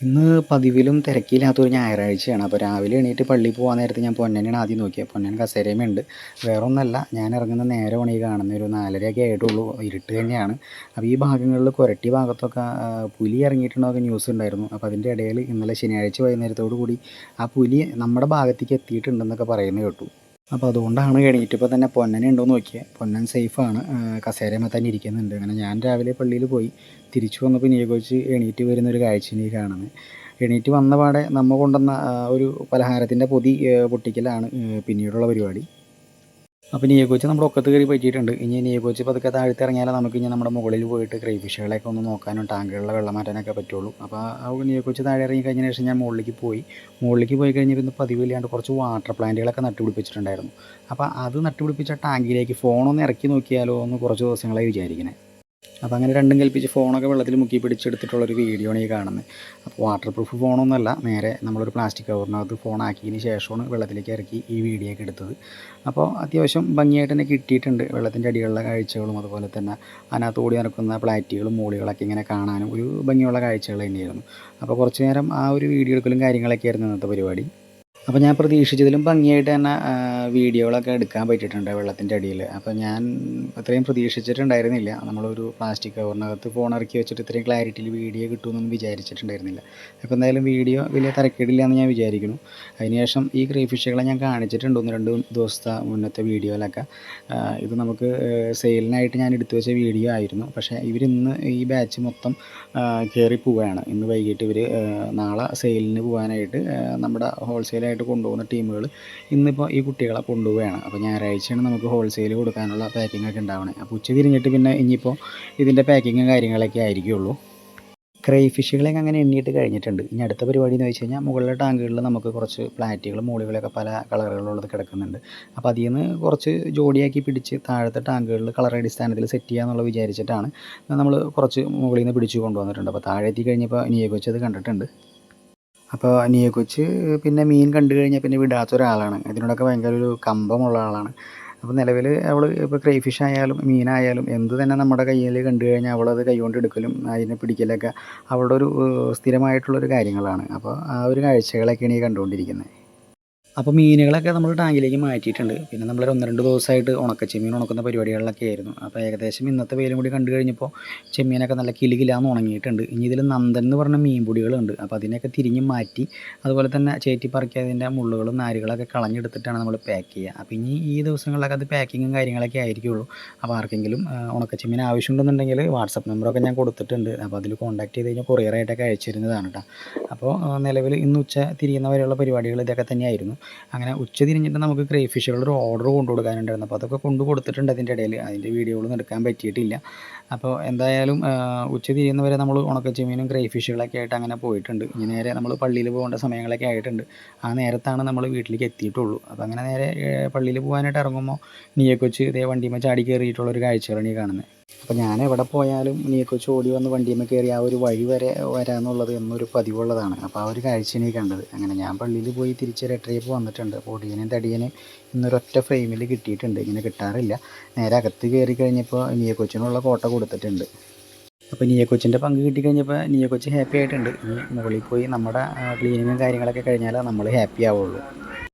ഇന്ന് പതിവിലും തിരക്കില്ലാത്തൊരു ഞായറാഴ്ചയാണ്. അപ്പോൾ രാവിലെ എണീറ്റ് പള്ളിയിൽ പോകാൻ നേരത്തെ ഞാൻ പൊന്നനെയാണ് ആദ്യം നോക്കിയത് പൊന്നൻ കസേരയുമുണ്ട് വേറെ ഒന്നല്ല ഞാൻ ഇറങ്ങുന്ന നേരമാണ് ഈ കാണുന്ന. ഒരു നാലരയൊക്കെ ആയിട്ടുള്ളൂ. ഇരുട്ട് തന്നെയാണ്. അപ്പോൾ ഈ ഭാഗങ്ങളിൽ കുരട്ടി ഭാഗത്തൊക്കെ പുലി ഇറങ്ങിയിട്ടുണ്ടോ ന്യൂസ് ഉണ്ടായിരുന്നു. അപ്പോൾ അതിന്റെ ഇടയിൽ ഇന്നലെ ശനിയാഴ്ച വൈകുന്നേരത്തോടു കൂടി ആ പുലി നമ്മുടെ ഭാഗത്തേക്ക് എത്തിയിട്ടുണ്ടെന്നൊക്കെ പറയുന്നത് കേട്ടു. അപ്പോൾ അതുകൊണ്ടാണ് എണീറ്റപ്പോൾ തന്നെ പൊന്നനെ ഉണ്ടോ എന്ന് നോക്കിയത് പൊന്നൻ സേഫാണ് കസേരയമ്മ തന്നെ ഇരിക്കുന്നുണ്ട്. അങ്ങനെ ഞാൻ രാവിലെ പള്ളിയിൽ പോയി. തിരിച്ചു വന്നപ്പോൾ നിയോഗിച്ച് എണീറ്റ് വരുന്ന ഒരു കാഴ്ചയാണ് കാണുന്നത്. എണീറ്റ് വന്ന പാടെ നമ്മ കൊണ്ടുവന്ന ഒരു പലഹാരത്തിന്റെ പൊതി പൊട്ടിക്കലാണ് പിന്നീടുള്ള പരിപാടി. അപ്പോൾ നിയകോച്ച് നമ്മുടെ ഒക്കത്ത് കയറി പറ്റിയിട്ടുണ്ട്. ഇനി നിയകോച്ച് പതുക്കെ താഴ്ത്തി ഇറങ്ങിയാലേ നമുക്ക് ഇനി നമ്മുടെ മുകളിൽ പോയിട്ട് ക്രൈഫിഷുകളെയൊക്കെ ഒന്ന് നോക്കാനും ടാങ്കുകളിലെ വെള്ളം മാറ്റാനൊക്കെ പറ്റുള്ളൂ. അപ്പോൾ ആ നിയകോച്ച് താഴെ ഇറങ്ങി കഴിഞ്ഞ ശേഷം ഞാൻ മുകളിലേക്ക് പോയി. മുകളിലേക്ക് പോയി കഴിഞ്ഞപ്പോൾ ഇന്ന് പതിവില്ലാണ്ട് കുറച്ച് വാട്ടർ പ്ലാന്റുകളൊക്കെ നട്ടുപിടിപ്പിച്ചിട്ടുണ്ടായിരുന്നു. അപ്പോൾ അത് നട്ടുപിടിപ്പിച്ച ടാങ്കിലേക്ക് ഫോണൊന്ന് ഇറക്കി നോക്കിയാലോ എന്ന് കുറച്ച് ദിവസങ്ങളായി വിചാരിക്കണേ അപ്പോൾ അങ്ങനെ രണ്ടും കൽപ്പിച്ച് ഫോണൊക്കെ വെള്ളത്തിൽ മുക്കി പിടിച്ചെടുത്തിട്ടുള്ളൊരു വീഡിയോ ആണ് ഈ കാണുന്നത് അപ്പോൾ വാട്ടർ പ്രൂഫ് ഫോണൊന്നുമല്ല നേരെ നമ്മളൊരു പ്ലാസ്റ്റിക് കവറിനകത്ത് ഫോൺ ആക്കിയതിന് ശേഷമാണ് വെള്ളത്തിലേക്ക് ഇറക്കി ഈ വീഡിയോ ഒക്കെ എടുത്തത്. അപ്പോൾ അത്യാവശ്യം ഭംഗിയായിട്ട് തന്നെ കിട്ടിയിട്ടുണ്ട്. വെള്ളത്തിന്റെ അടിയിലുള്ള കാഴ്ചകളും അതുപോലെ തന്നെ അതിനകത്ത് ഓടി നടക്കുന്ന പ്ലാറ്റുകളും മൂളികളൊക്കെ ഇങ്ങനെ കാണാനും ഒരു ഭംഗിയുള്ള കാഴ്ചകൾ തന്നെയായിരുന്നു. അപ്പോൾ കുറച്ച് നേരം ആ ഒരു വീഡിയോ എടുക്കലും കാര്യങ്ങളൊക്കെ ആയിരുന്നു ഇന്നത്തെ പരിപാടി. അപ്പോൾ ഞാൻ പ്രതീക്ഷിച്ചതിലും ഭംഗിയായിട്ട് തന്നെ വീഡിയോകളൊക്കെ എടുക്കാൻ പറ്റിയിട്ടുണ്ട് വെള്ളത്തിന്റെ അടിയിൽ അപ്പോൾ ഞാൻ അത്രയും പ്രതീക്ഷിച്ചിട്ടുണ്ടായിരുന്നില്ല. നമ്മളൊരു പ്ലാസ്റ്റിക് കവറിനകത്ത് ഫോൺ ഇറക്കി വെച്ചിട്ട് ഇത്രയും ക്ലാരിറ്റിയിൽ വീഡിയോ കിട്ടുമെന്നൊന്നും വിചാരിച്ചിട്ടുണ്ടായിരുന്നില്ല. അപ്പോൾ എന്തായാലും വീഡിയോ വലിയ തിരക്കേടില്ല എന്ന് ഞാൻ വിചാരിക്കുന്നു. അതിനുശേഷം ഈ ക്രീഫിഷുകളെ ഞാൻ കാണിച്ചിട്ടുണ്ട് ഒന്ന് രണ്ട് ദിവസത്തെ മുന്നത്തെ വീഡിയോയിലൊക്കെ. ഇത് നമുക്ക് സെയിലിനായിട്ട് ഞാൻ എടുത്തു വെച്ച വീഡിയോ ആയിരുന്നു. പക്ഷേ ഇവരിന്ന് ഈ ബാച്ച് മൊത്തം കയറി പോവുകയാണ് ഇന്ന് വൈകിട്ട് ഇവർ നാളെ സെയിലിന് പോകാനായിട്ട് നമ്മുടെ ഹോൾസെയിലായിട്ട് കൊണ്ടുപോകുന്ന ടീമുകൾ ഇന്നിപ്പോൾ ഈ കുട്ടികളെ കൊണ്ടുപോവുകയാണ്. അപ്പോൾ ഞായറാഴ്ചയാണ് നമുക്ക് ഹോൾസെയിൽ കൊടുക്കാനുള്ള പാക്കിംഗ് ഒക്കെ ഉണ്ടാവണേ. അപ്പോൾ ഉച്ച തിരിഞ്ഞിട്ട് പിന്നെ ഇനിയിപ്പോൾ ഇതിന്റെ പാക്കിങ്ങും കാര്യങ്ങളൊക്കെ ആയിരിക്കുള്ളൂ. ക്രൈഫിഷുകളെയൊക്കെ അങ്ങനെ എണ്ണിയിട്ട് കഴിഞ്ഞിട്ടുണ്ട്. ഇനി അടുത്ത പരിപാടി എന്ന് വെച്ച് കഴിഞ്ഞാൽ മുകളിലെ ടാങ്കുകളിൽ നമുക്ക് കുറച്ച് പ്ലാറ്റുകളും മൂളികളൊക്കെ പല കളറുകളുള്ളത് കിടക്കുന്നുണ്ട്. അപ്പോൾ അതിൽ നിന്ന് കുറച്ച് ജോഡിയാക്കി പിടിച്ച് താഴത്തെ ടാങ്കുകളിൽ കളർ അടിസ്ഥാനത്തിൽ സെറ്റ് ചെയ്യാമെന്നുള്ള വിചാരിച്ചിട്ടാണ് നമ്മൾ കുറച്ച് മുകളിൽ നിന്ന് പിടിച്ച് കൊണ്ടുവന്നിട്ടുണ്ട്. അപ്പോൾ താഴെ എത്തി കഴിഞ്ഞപ്പോൾ അത് കണ്ടിട്ടുണ്ട്. അപ്പോൾ നിയകൊച്ച് പിന്നെ മീൻ കണ്ടു കഴിഞ്ഞാൽ പിന്നെ വിടാത്ത ഒരാളാണ്. ഭയങ്കര ഒരു കമ്പമുള്ള ആളാണ്. അപ്പോൾ നിലവിൽ അവൾ ഇപ്പോൾ ക്രൈഫിഷ് ആയാലും മീനായാലും എന്ത് തന്നെ നമ്മുടെ കയ്യിൽ കണ്ടു കഴിഞ്ഞാൽ അവളത് കൈകൊണ്ട് എടുക്കലും അതിനെ പിടിക്കലൊക്കെ അവളുടെ ഒരു സ്ഥിരമായിട്ടുള്ളൊരു കാര്യങ്ങളാണ്. അപ്പോൾ ആ ഒരു കാഴ്ചകളൊക്കെയാണ് ഈ കണ്ടുകൊണ്ടിരിക്കുന്നത് അപ്പോൾ മീനുകളൊക്കെ നമ്മൾ ടാങ്കിലേക്ക് മാറ്റിയിട്ടുണ്ട്. പിന്നെ നമ്മൾ ഒന്ന് രണ്ട് ദിവസമായിട്ട് ഉണക്കച്ചെമ്മീൻ ഉണക്കുന്ന പരിപാടികളിലൊക്കെ ആയിരുന്നു. അപ്പോൾ ഏകദേശം ഇന്നത്തെ വെയിലും കൂടി കണ്ടു കഴിഞ്ഞപ്പോൾ ചെമ്മീനൊക്കെ നല്ല കിലുകിലാന്ന് ഉണങ്ങിയിട്ടുണ്ട്. ഇനി ഇതിൽ നന്ദൻ എന്ന് പറഞ്ഞ മീൻപൊടികളുണ്ട്. അപ്പോൾ അതിനെയൊക്കെ തിരിഞ്ഞ് മാറ്റി അതുപോലെ തന്നെ ചേറ്റി പറക്കി അതിന്റെ മുള്ളുകളും നാരുകളൊക്കെ കളഞ്ഞെടുത്തിട്ടാണ് നമ്മൾ പാക്ക് ചെയ്യുക. അപ്പോൾ ഇനി ഈ ദിവസങ്ങളിലൊക്കെ അത് പാക്കിങ്ങും കാര്യങ്ങളൊക്കെ ആയിരിക്കുള്ളൂ. അപ്പോൾ ആർക്കെങ്കിലും ഉണക്ക ഉണക്കച്ചെമ്മീൻ ആവശ്യമുണ്ടെന്നുണ്ടെങ്കിൽ വാട്സപ്പ് നമ്പറൊക്കെ ഞാൻ കൊടുത്തിട്ടുണ്ട്. അപ്പോൾ അതിൽ കോൺടാക്ട് ചെയ്ത് കഴിഞ്ഞാൽ കൊറിയറായിട്ടൊക്കെ അയച്ചിരുന്നതാണ് കേട്ടോ അപ്പോൾ നിലവിൽ ഇന്ന് ഉച്ച തിരിയുന്ന വരെയുള്ള പരിപാടികൾ ഇതൊക്കെ തന്നെയായിരുന്നു. അങ്ങനെ ഉച്ച തിരിഞ്ഞിട്ട് നമുക്ക് ക്രൈഫിഷുകളുടെ ഒരു ഓർഡർ കൊണ്ടു കൊടുക്കാനുണ്ടായിരുന്നു. അപ്പോൾ അതൊക്കെ കൊണ്ടു കൊടുത്തിട്ടുണ്ട് അതിന്റെ ഇടയിൽ. അതിന്റെ വീഡിയോകളൊന്നും എടുക്കാൻ പറ്റിയിട്ടില്ല. അപ്പോൾ എന്തായാലും ഉച്ച തിരിയുന്നവരെ നമ്മൾ ഉണക്കച്ചെമ്മീനും ക്രൈഫിഷുകളൊക്കെ ആയിട്ട് അങ്ങനെ പോയിട്ടുണ്ട്. ഇനി നേരെ നമ്മൾ പള്ളിയിൽ പോകേണ്ട സമയങ്ങളൊക്കെ ആയിട്ടുണ്ട്. ആ നേരത്താണ് നമ്മൾ വീട്ടിലേക്ക് എത്തിയിട്ടുള്ളൂ. അപ്പോൾ അങ്ങനെ നേരെ പള്ളിയിൽ പോകാനായിട്ട് ഇറങ്ങുമ്പോൾ നീയെക്കൊച്ച് ഇതേ വണ്ടിയുമ്പോൾ ചാടി കയറിയിട്ടുള്ളൊരു കാഴ്ചകളാണ് ഈ കാണുന്നത്. അപ്പോൾ ഞാൻ എവിടെ പോയാലും നീയെക്കൊച്ച് ഓടി വന്ന് വണ്ടിയുമ്പോൾ കയറി ആ ഒരു വഴി വരെ വരാമെന്നുള്ളത് എന്നൊരു പതിവുള്ളതാണ്. അപ്പോൾ ആ ഒരു കാഴ്ചയാണ് കണ്ടത്. അങ്ങനെ ഞാൻ പള്ളിയിൽ പോയി തിരിച്ച് എട്ടരയ്ക്ക് വന്നിട്ടുണ്ട്. അപ്പോൾ ഒടിയനും തടിയനും ഇന്നൊരൊറ്റ ഫ്രെയിമിൽ കിട്ടിയിട്ടുണ്ട്. ഇങ്ങനെ കിട്ടാറില്ല. നേരെ അകത്ത് കയറി കഴിഞ്ഞപ്പോൾ നീയക്കൊച്ചിനുള്ള കോട്ട കൊടുത്തിട്ടുണ്ട്. അപ്പോൾ നീയക്കൊച്ചിന്റെ പങ്ക് കിട്ടിക്കഴിഞ്ഞപ്പോൾ നീയക്കൊച്ചി ഹാപ്പി ആയിട്ടുണ്ട്. ഇനി മുകളിൽ പോയി നമ്മുടെ ക്ലീനിങ്ങും കാര്യങ്ങളൊക്കെ കഴിഞ്ഞാലേ നമ്മൾ ഹാപ്പി ആവുള്ളൂ.